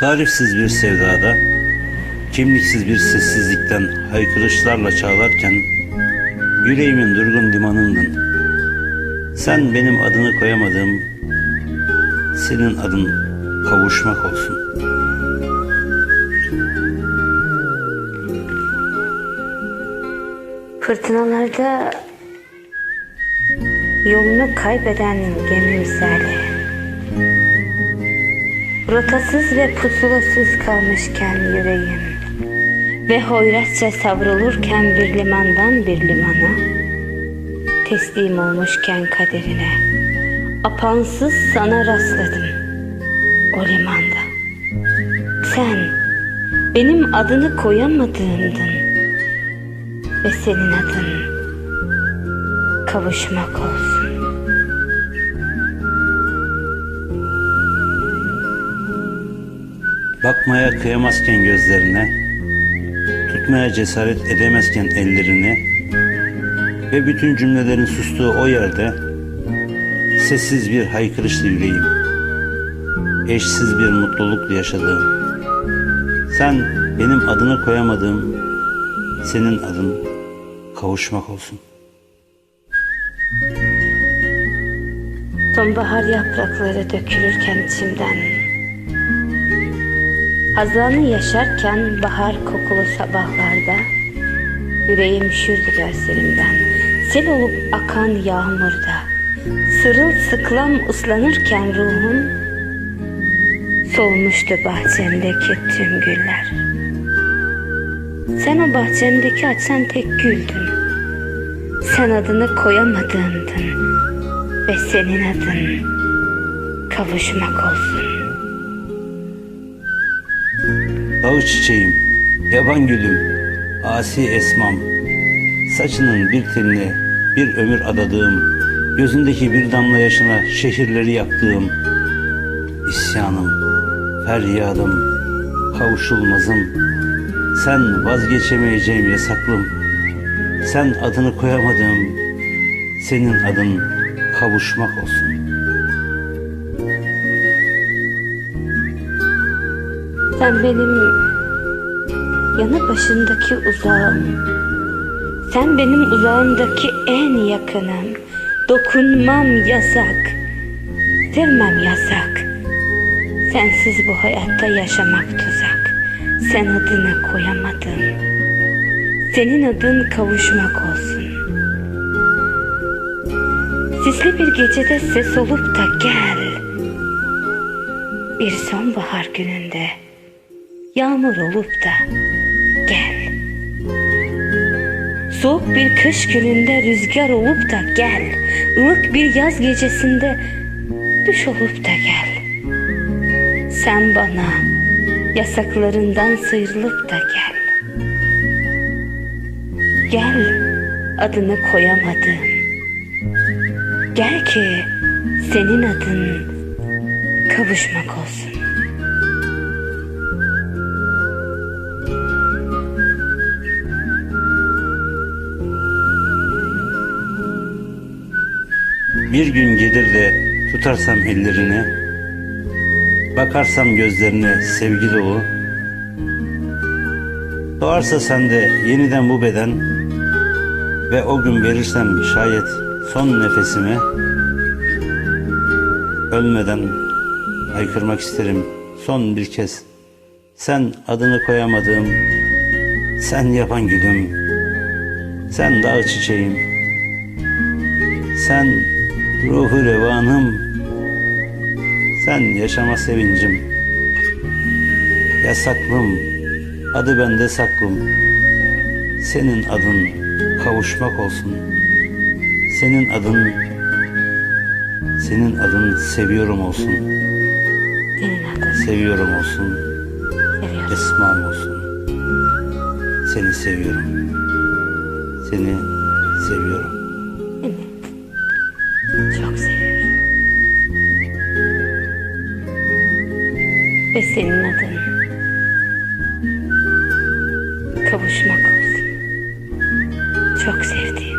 Tarifsiz bir sevdada, kimliksiz bir sessizlikten haykırışlarla çağlarken, yüreğimin durgun limanındın. Sen benim adını koyamadığım, senin adın kavuşmak olsun. Fırtınalarda yolunu kaybeden gemi misali. Rotasız ve pusulasız kalmışken yüreğim ve hoyratça savrulurken bir limandan bir limana teslim olmuşken kaderine apansız sana rastladım o limanda. Sen benim adını koyamadığımdın ve senin adın kavuşmak olsun. Bakmaya kıyamazken gözlerine, tutmaya cesaret edemezken ellerini ve bütün cümlelerin sustuğu o yerde sessiz bir haykırışlı yüreğim, eşsiz bir mutlulukla yaşadığım, sen benim adını koyamadığım, senin adın kavuşmak olsun. Sonbahar yaprakları dökülürken içimden Hazanı yaşarken bahar kokulu sabahlarda Yüreğim üşürdü gözlerimden Sel olup akan yağmurda Sırılsıklam ıslanırken ruhum Solmuştu bahçemdeki tüm güller. Sen o bahçemdeki açan tek güldün. Sen adını koyamadığımdın ve senin adın kavuşmak olsun. Dağ çiçeğim, yaban gülüm, asi esmam, saçının bir teline bir ömür adadığım, gözündeki bir damla yaşına şehirleri yaktığım, isyanım, feryadım, kavuşulmazım, sen vazgeçemeyeceğim yasaklım, sen adını koyamadığım, senin adın kavuşmak olsun. Sen benim yanı başındaki uzağım. Sen benim uzağımdaki en yakınım. Dokunmam yasak. Sevmem yasak. Sensiz bu hayatta yaşamak tuzak. Sen adını koyamadın. Senin adın kavuşmak olsun. Sisli bir gecede ses olup da gel. Bir sonbahar gününde yağmur olup da gel. Soğuk bir kış gününde rüzgar olup da gel. ılık bir yaz gecesinde düş olup da gel. Sen bana yasaklarından sıyrılıp da gel. Gel adını koyamadım. Gel ki senin adın kavuşmak olsun. Bir gün gelir de tutarsam ellerini, bakarsam gözlerine sevgi dolu, doğarsa sende yeniden bu beden ve o gün verirsem şayet son nefesimi, ölmeden haykırmak isterim son bir kez. Sen adını koyamadığım, sen yapan gülüm, sen dağ çiçeğim, sen ruhu revanım, sen yaşama sevincim. Yasaklım, adı bende saklım. Senin adın kavuşmak olsun. Senin adın, senin adın seviyorum olsun. Seviyorum olsun. Esmam olsun. Seni seviyorum. Seni seviyorum. Ve senin adın kavuşmak olsun. Çok sevdim.